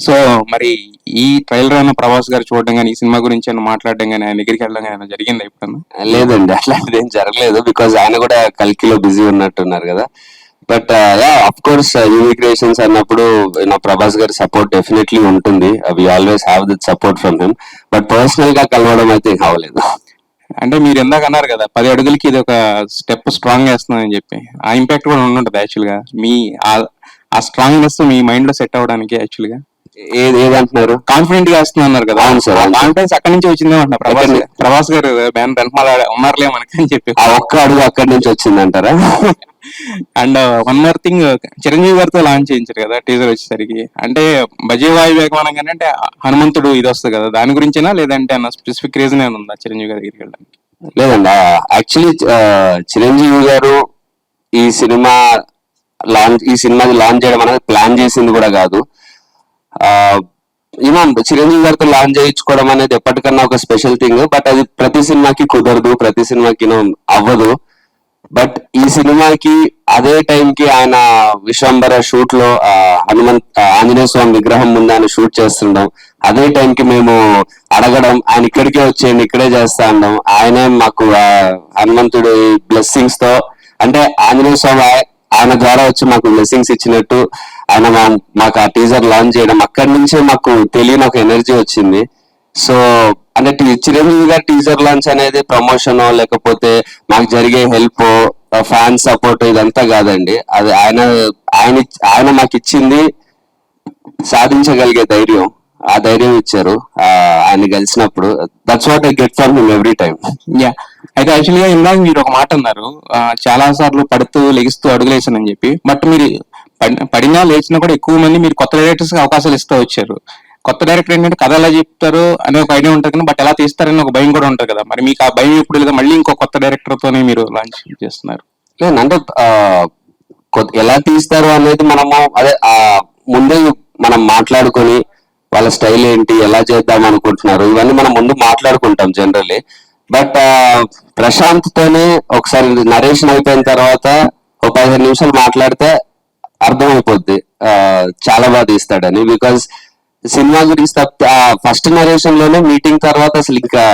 So మరి ఈ trailer అయిన ప్రభాస్ గారు చూడడం కానీ ఈ సినిమా గురించి ఏమైనా మాట్లాడడం కానీ ఆయన దగ్గరికి వెళ్ళడం కానీ జరిగిందా ఎప్పుడన్నా? లేదండి అట్లాంటిది ఏం జరగలేదు. బికాజ్ ఆయన కూడా కల్కిలో బిజీ ఉన్నట్టున్నారు కదా. But of course unique creations అన్నప్పుడు నా ప్రభాస్ గారి సపోర్ట్ డెఫినెట్లీ ఉంటుంది. We always have that support from him but పర్సనల్గా కలవడం అయితే కావలేదు అంటే మీరు ఇందాక అన్నారు కదా పది అడుగులకి ఇది ఒక స్టెప్ స్ట్రాంగ్ వేస్తుందని చెప్పి. ఆ ఇంపాక్ట్ కూడా ఉండుంటది యాక్చువల్గా. మీ ఆ- స్ట్రాంగ్నెస్ మీ మైండ్లో సెట్ అవ్వడానికి యాక్చువల్గా. ఏది ఏదంటున్నారు కాన్ఫిడెంట్గా వేస్తుంది అన్నారు కదా. అవును సార్, అవును. కాన్ఫిడెన్స్ అక్కడి నుంచి వచ్చిందే అంటున్నా ప్రభాస్ ఎక్కడి ప్రభాస్ గారు బ్యాన్ వెనకాల ఉన్నారులే మనకి అని చెప్పి. ఆ ఒక్క అడుగు అక్కడి నుంచి వచ్చిందంటారా? And one more thing Chiranjeevi గారితో లాంచ్ చేయించారు కదా టీజర్ వచ్చేసరికి. అంటే బజేవాయు వేగమనగానే అంటే హనుమంతుడు ఇది వస్తుంది కదా. దాని గురించేనా? లేదంటే అన్న స్పెసిఫిక్ రీజన్ ఏమైనా ఉందా చిరంజీవి గారి దగ్గరికి వెళ్ళడానికి? లేదండి యాక్చువల్లీ చిరంజీవి గారు ఈ సినిమా లాంచ్ ఈ సినిమాని లాంచ్ చేయడం అనేది ప్లాన్ చేసింది కూడా కాదు. ఏమో చిరంజీవి గారితో లాంచ్ చేయించుకోవడం అనేది ఎప్పటికన్నా ఒక స్పెషల్ థింగ్ బట్ అది ప్రతి సినిమాకి కుదరదు ప్రతి సినిమాకి అవ్వదు. బట్ ఈ సినిమాకి అదే టైంకి ఆయన విశ్వంబర షూట్లో హనుమంత్ ఆంజనేయ స్వామి విగ్రహం ముందు ఆయన షూట్ చేస్తుండడం అదే టైంకి మేము అడగడం ఆయన ఇక్కడికే వచ్చేయండి ఇక్కడే చేస్తా అనడం ఆయనే మాకు హనుమంతుడి బ్లెస్సింగ్స్తో అంటే ఆంజనేయ స్వామి ఆయన ద్వారా వచ్చి మాకు బ్లెస్సింగ్స్ ఇచ్చినట్టు ఆయన మాకు ఆ టీజర్ లాంచ్ చేయడం అక్కడి నుంచే మాకు తెలియని ఒక ఎనర్జీ వచ్చింది. సో అంటే చిరంజీవి గారి టీజర్ లాంచ్ అనేది ప్రమోషన్ లేకపోతే మాకు జరిగే హెల్ప్ ఫ్యాన్ సపోర్ట్ ఇదంతా కాదండి. అది ఆయన ఆయన ఆయన మాకు ఇచ్చింది సాధించగలిగే ధైర్యం. ఆ ధైర్యం ఇచ్చారు. ఆయన గెలిచినప్పుడు. That's what I get from him every time yeah అయితే యాక్చువల్గా ఇందాక మీరు ఒక మాట అన్నారు చాలా సార్లు పడుతూ లెగిస్తూ అడుగులేసానని చెప్పి. బట్ మీరు పడినా లేచినా కూడా ఎక్కువ మంది మీరు కొత్త డైరెక్టర్స్కి అవకాశాలు ఇస్తూ వచ్చారు. కొత్త డైరెక్టర్ ఏంటంటే కథ ఎలా చెప్తారు అనే ఒక ఐడియా ఉంటుంది కానీ బట్ ఎలా తీస్తారని ఒక భయం కూడా ఉంటుంది కదా. మరి మీకు ఆ భయం ఎప్పుడు లేదా? మళ్ళీ ఇంకో కొత్త డైరెక్టర్ తోనే మీరు లాంచ్ చేస్తున్నారు. అంటే ఎలా తీస్తారు అనేది మనము అదే ఆ ముందే మనం మాట్లాడుకొని వాళ్ళ స్టైల్ ఏంటి ఎలా చేద్దాం అనుకుంటున్నారు ఇవన్నీ మనం ముందు మాట్లాడుకుంటాం జనరల్లీ బట్ ప్రశాంత్ తోనే ఒకసారి నరేషన్ అయిపోయిన తర్వాత ఒక పదిహేను నిమిషాలు మాట్లాడితే అర్థమైపోద్ది చాలా బాగా తీస్తాడని. బికాస్ సినిమా గురించి తప్పితే ఫస్ట్ నరేషన్లోనే మీటింగ్ తర్వాత అసలు ఇంకా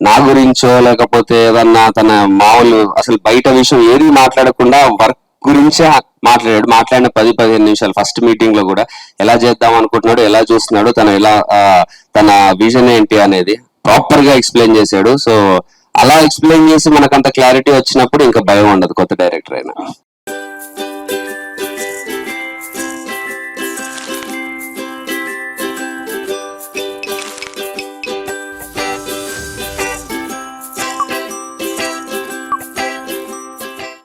నా గురించో లేకపోతే ఏదన్నా తన మామూలు అసలు బయట విషయం ఏది మాట్లాడకుండా వర్క్ గురించే మాట్లాడాడు. మాట్లాడిన పది పదిహేను నిమిషాలు ఫస్ట్ మీటింగ్లో కూడా ఎలా చేద్దాం అనుకుంటున్నాడు ఎలా చూస్తున్నాడు తను ఎలా తన విజన్ ఏంటి అనేది ప్రాపర్గా ఎక్స్ప్లెయిన్ చేశాడు. సో అలా ఎక్స్ప్లెయిన్ చేసి మనకంత క్లారిటీ వచ్చినప్పుడు ఇంకా భయం ఉండదు కొత్త డైరెక్టర్ అయినా.